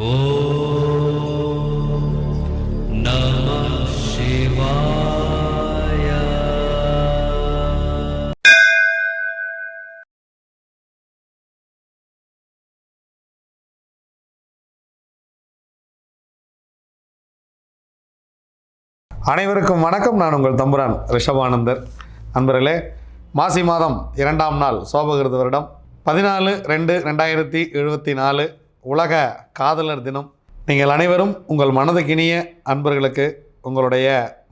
அனைவருக்கும் வணக்கம். நான் உங்கள் தம்புரான் ரிஷபானந்தர். நண்பர்களே மாசி மாதம் இரண்டாம் நாள் சோபகிருத வருடம். பதினாலு ரெண்டு ரெண்டாயிரத்தி எழுபத்தி நாலு. உலக காதலர் தினம். நீங்கள் அனைவரும் உங்கள் மனதுக்கினிய அன்பர்களுக்கு உங்களுடைய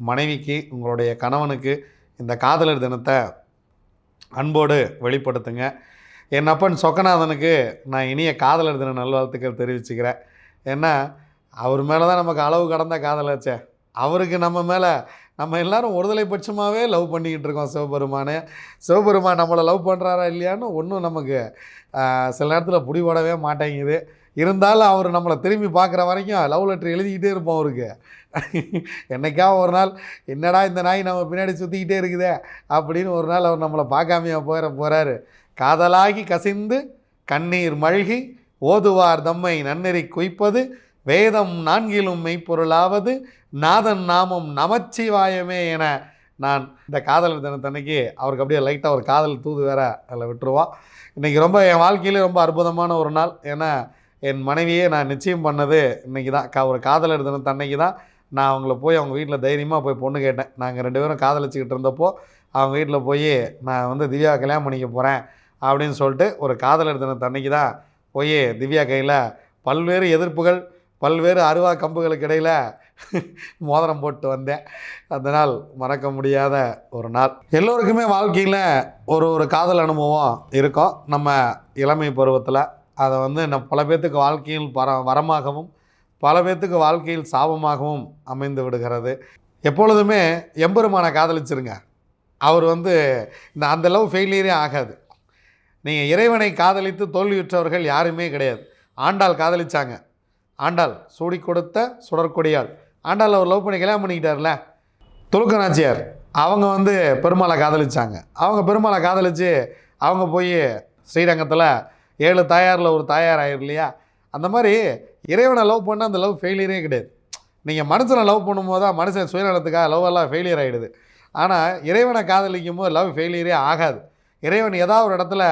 மனைவிக்கு உங்களுடைய கணவனுக்கு இந்த காதலர் தினத்தை அன்போடு வெளிப்படுத்துங்க. என் அப்பன் சொக்கநாதனுக்கு நான் இனிய காதலர் தின நல்வாழ்த்துக்கள் தெரிவிச்சுக்கிறேன். ஏன்னா அவர் மேலே தான் நமக்கு அளவு கடந்த காதலாச்சே அவருக்கு நம்ம மேலே நம்ம எல்லாரும் ஒருதலை பட்சமாகவே லவ் பண்ணிக்கிட்டு இருக்கோம் சிவபெருமானே. சிவபெருமான் நம்மளை லவ் பண்ணுறாரா இல்லையான்னு ஒன்றும் நமக்கு சில நேரத்தில் பிடிபடவே மாட்டேங்குது. இருந்தாலும் அவர் நம்மளை திரும்பி பார்க்குற வரைக்கும் லவ் லெட்டர் எழுதிக்கிட்டே இருப்போம் அவருக்கு. என்னைக்கா ஒரு நாள் என்னடா இந்த நாய் நம்ம பின்னாடி சுற்றிக்கிட்டே இருக்குதே? அப்படின்னு ஒரு நாள் அவர் நம்மளை பார்க்காமையா போயிட போகிறாரு காதலாகி கசிந்து கண்ணீர் மழ்கி ஓதுவார் தம்மை நன்னெறி குய்ப்பது வேதம் நான்கிலும் மெய்ப்பொருளாவது நாதன் நாமம் நமச்சிவாயமே என நான் இந்த காதலர் தினத்தன்னைக்கு அவருக்கு அப்படியே லைட்டாக ஒரு காதல் தூது வேற அதில் விட்டுருவோம் இன்றைக்கி ரொம்ப என் வாழ்க்கையிலே ரொம்ப அற்புதமான ஒரு நாள். ஏன்னா என் மனைவியே நான் நிச்சயம் பண்ணது இன்றைக்கி தான். கா ஒரு காதலர் தினத்தன்னைக்கு தான். நான் அவங்கள போய் அவங்க வீட்டில் தைரியமாக போய் பொண்ணு கேட்டேன். நாங்கள் ரெண்டு பேரும் காதலிச்சுக்கிட்டு இருந்தப்போ அவங்க வீட்டில் போய் நான் வந்து திவ்யா கல்யாணம் பண்ணிக்க போகிறேன் அப்படின்னு சொல்லிட்டு ஒரு காதலர் தினத்தன்னைக்கு தான் போய் திவ்யா கையில் பல்வேறு எதிர்ப்புகள் பல்வேறு அருவா கம்புகளுக்கு இடையில் மோதிரம் போட்டு வந்தேன். அந்த நாள் மறக்க முடியாத ஒரு நாள். எல்லோருக்குமே வாழ்க்கையில் ஒரு ஒரு காதல் அனுபவம் இருக்கும். நம்ம இளமை பருவத்தில் அதை வந்து நம் பல பேர்த்துக்கு வாழ்க்கையில் பர வரமாகவும் பல பேர்த்துக்கு வாழ்க்கையில் சாபமாகவும் அமைந்து விடுகிறது. எப்பொழுதுமே எம்பெருமானை காதலிச்சிருங்க. அவர் வந்து இந்த அந்த லவ் ஃபெயிலியரே ஆகாது. நீங்கள் இறைவனை காதலித்து தோல்வியுற்றவர்கள் யாருமே கிடையாது. ஆண்டாள் காதலிச்சாங்க. ஆண்டாள் சூடி கொடுத்த சுடற்கொடியாள் ஆண்டாள் அவர் லவ் பண்ணி கல்யாணம் பண்ணிக்கிட்டார்ல. துலுக்கநாச்சியார் அவங்க வந்து பெருமாளை காதலிச்சாங்க. அவங்க பெருமாளை காதலித்து அவங்க போய் ஸ்ரீரங்கத்தில் ஏழு தாயாரில் ஒரு தாயார் ஆயிரு இல்லையா? அந்த மாதிரி இறைவனை லவ் பண்ணால் அந்த லவ் ஃபெயிலியரே கிடையாது. நீங்கள் மனுஷனை லவ் பண்ணும்போது தான் மனுஷன் சுயநலத்துக்காக லவ் எல்லாம் ஃபெயிலியர் ஆகிடுது ஆனால் இறைவனை காதலிக்கும் போது லவ் ஃபெயிலியரே ஆகாது. இறைவன் ஏதாவது ஒரு இடத்துல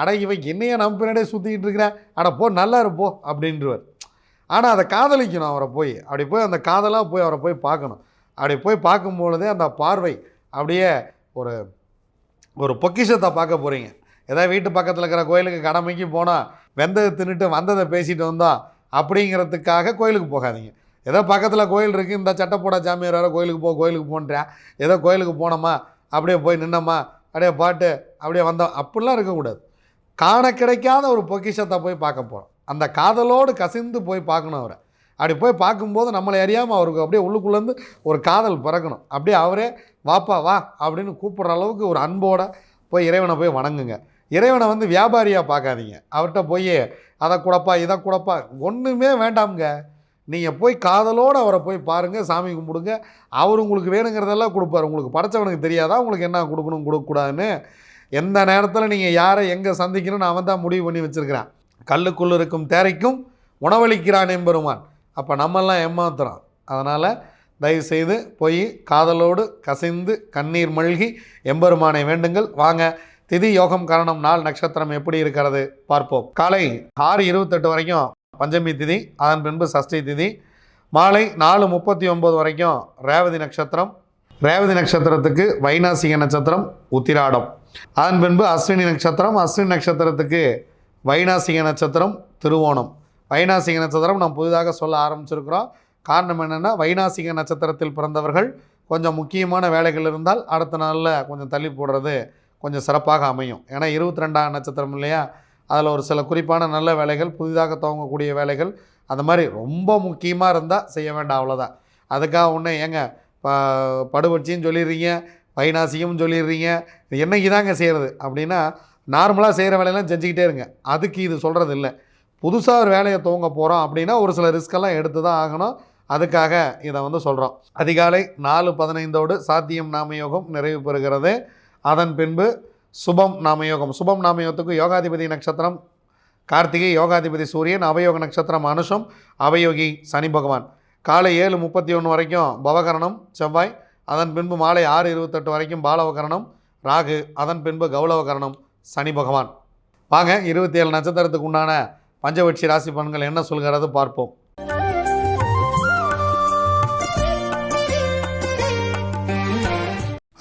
அட இவன் என்னையே நம்ம பின்னாடியே சுற்றிக்கிட்டு இருக்கிறேன். அட போ நல்லா இருப்போ அப்படின்றவர். ஆனால் அதை காதலிக்கணும் அவரை போய். அப்படி போய் அந்த காதலாக போய் அவரை போய் பார்க்கணும். அப்படி போய் பார்க்கும்பொழுதே அந்த பார்வை அப்படியே ஒரு ஒரு பொக்கிஷத்தை பார்க்க போகிறீங்க ஏதாவது வீட்டு பக்கத்தில் இருக்கிற கோயிலுக்கு கடமைக்கு போனால் வெந்ததை தின்னுட்டு வந்ததை பேசிட்டு வந்தோம் அப்படிங்கிறதுக்காக கோயிலுக்கு போகாதீங்க. ஏதோ பக்கத்தில் கோயில் இருக்குது இந்த சட்டப்போட சாமியார் வேறு கோயிலுக்கு போ கோயிலுக்கு போன்றேன் ஏதோ கோயிலுக்கு போனோமா அப்படியே போய் நின்னம்மா அப்படியே பாட்டு அப்படியே வந்தோம். அப்படிலாம் இருக்கக்கூடாது. காண கிடைக்காத ஒரு பொக்கிஷத்தை போய் பார்க்க போகிறோம் அந்த காதலோடு கசிந்து போய் பார்க்கணும் அவரை. அப்படி போய் பார்க்கும்போது நம்மளை அறியாமல் அவருக்கு அப்படியே உள்ளுக்குள்ளேருந்து ஒரு காதல் பிறக்கணும். அப்படியே அவரே வாப்பா வா அப்படின்னு கூப்பிட்ற அளவுக்கு ஒரு அன்போடு போய் இறைவனை போய் வணங்குங்க. இறைவனை வந்து வியாபாரியாக பார்க்காதீங்க. அவர்கிட்ட போய் அதை கொடுப்பா இதை கொடுப்பா. ஒன்றுமே வேண்டாம்ங்க. நீங்கள் போய் காதலோடு அவரை போய் பாருங்கள் சாமி கும்பிடுங்க. அவர் உங்களுக்கு வேணுங்கிறதெல்லாம் கொடுப்பாரு. உங்களுக்கு படைச்சவனுக்கு தெரியாதா? உங்களுக்கு என்ன கொடுக்கணும் கொடுக்கக்கூடாதுன்னு. எந்த நேரத்தில் நீங்கள் யாரை எங்கே சந்திக்கணும்னு அவன் தான் முடிவு பண்ணி வச்சுருக்கிறான். கல்லுக்குள் இருக்கும் தேரைக்கும் உணவளிக்கிறான் எம்பெருமான். அப்போ நம்மெல்லாம் ஏமாத்துறோம். அதனால் தயவுசெய்து போய் காதலோடு கசிந்து கண்ணீர் மல்கி எம்பெருமானை வேண்டுங்கள். வாங்க திதி யோகம் காரணம் நாள் நட்சத்திரம் எப்படி இருக்கிறது பார்ப்போம். காலை ஆறு இருபத்தெட்டு வரைக்கும் பஞ்சமி திதி அதன் பின்பு சஷ்டி திதி மாலை நாலு முப்பத்தி ஒம்பது வரைக்கும் ரேவதி நட்சத்திரம். ரேவதி நட்சத்திரத்துக்கு வைநாசிக நட்சத்திரம் உத்திராடம். அதன் பின்பு அஸ்வினி நட்சத்திரம் அஸ்வினி நட்சத்திரத்துக்கு வைநாசிக நட்சத்திரம் திருவோணம். வைநாசிக நட்சத்திரம் நாம் புதிதாக சொல்ல ஆரம்பிச்சிருக்கிறோம். காரணம் என்னென்னா வைநாசிக நட்சத்திரத்தில் பிறந்தவர்கள் கொஞ்சம் முக்கியமான வேலைகள் இருந்தால் அடுத்த நாளில் கொஞ்சம் தள்ளி போடுறது கொஞ்சம் சிறப்பாக அமையும். ஏன்னா இருபத்தி ரெண்டாம் நட்சத்திரம் இல்லையா? அதில் ஒரு சில குறிப்பான நல்ல வேலைகள் புதிதாக துவங்கக்கூடிய வேலைகள் அந்த மாதிரி ரொம்ப முக்கியமாக இருந்தால் செய்ய வேண்டாம் அவ்வளோதான் அதுக்காக ஒன்று ஏங்க ப படுபட்சியும் சொல்லிடுறீங்க வைநாசிகமும் சொல்லிடுறீங்க என்னைக்கு தாங்க செய்கிறது அப்படின்னா நார்மலாக செய்கிற வேலையெல்லாம் செஞ்சுக்கிட்டே இருங்க. அதுக்கு இது சொல்கிறது இல்லை. புதுசாக ஒரு வேலையை துவங்க போகிறோம் அப்படின்னா ஒரு சில ரிஸ்கெல்லாம் எடுத்து தான் ஆகணும். அதுக்காக இதை வந்து சொல்கிறோம் அதிகாலை நாலு பதினைந்தோடு சாத்தியம் நாமயோகம் நிறைவு பெறுகிறது. அதன் பின்பு சுபம் நாமயோகம். சுபம் நாமயோகத்துக்கு யோகாதிபதி நட்சத்திரம் கார்த்திகை யோகாதிபதி சூரியன் அவயோக நட்சத்திரம் அனுஷம் அவயோகி சனி பகவான். காலை ஏழு முப்பத்தி ஒன்று வரைக்கும் பவகரணம் செவ்வாய். அதன் பின்பு மாலை ஆறு இருபத்தெட்டு வரைக்கும் பாலவகரணம் ராகு. அதன் பின்பு கௌளவகரணம் சனி பகவான். வாங்க இருபத்தி ஏழு நட்சத்திரத்துக்கு உண்டான பஞ்சவட்சி ராசி பலன்கள் என்ன சொல்கிறது பார்ப்போம்.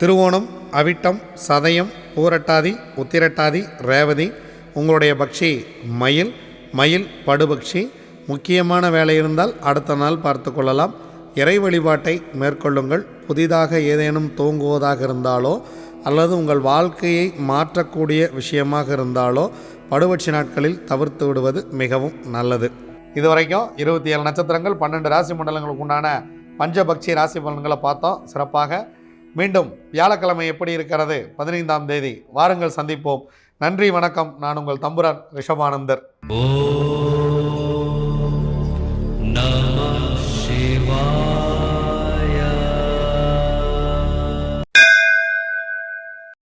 திருவோணம் அவிட்டம் சதயம் பூரட்டாதி உத்திரட்டாதி ரேவதி உங்களுடைய பக்ஷி மயில் மயில் படுபக்ஷி. முக்கியமான வேலை இருந்தால் அடுத்த நாள் பார்த்து கொள்ளலாம். இறை வழிபாட்டை மேற்கொள்ளுங்கள். புதிதாக ஏதேனும் தூங்குவதாக இருந்தாலோ அல்லது உங்கள் வாழ்க்கையை மாற்றக்கூடிய விஷயமாக இருந்தாலோ படுபட்சி நாட்களில் தவிர்த்து விடுவது மிகவும் நல்லது. இதுவரைக்கும் இருபத்தி ஏழு நட்சத்திரங்கள் பன்னெண்டு ராசி மண்டலங்களுக்கு உண்டான பஞ்சபக்ஷி ராசி பலன்களை பார்த்தோம். சிறப்பாக மீண்டும் வியாழக்கிழமை எப்படி இருக்கிறது? பதினைந்தாம் தேதி. வாருங்கள் சந்திப்போம். நன்றி வணக்கம். நான் உங்கள் தம்புரான் ரிஷபானந்தர். ஓ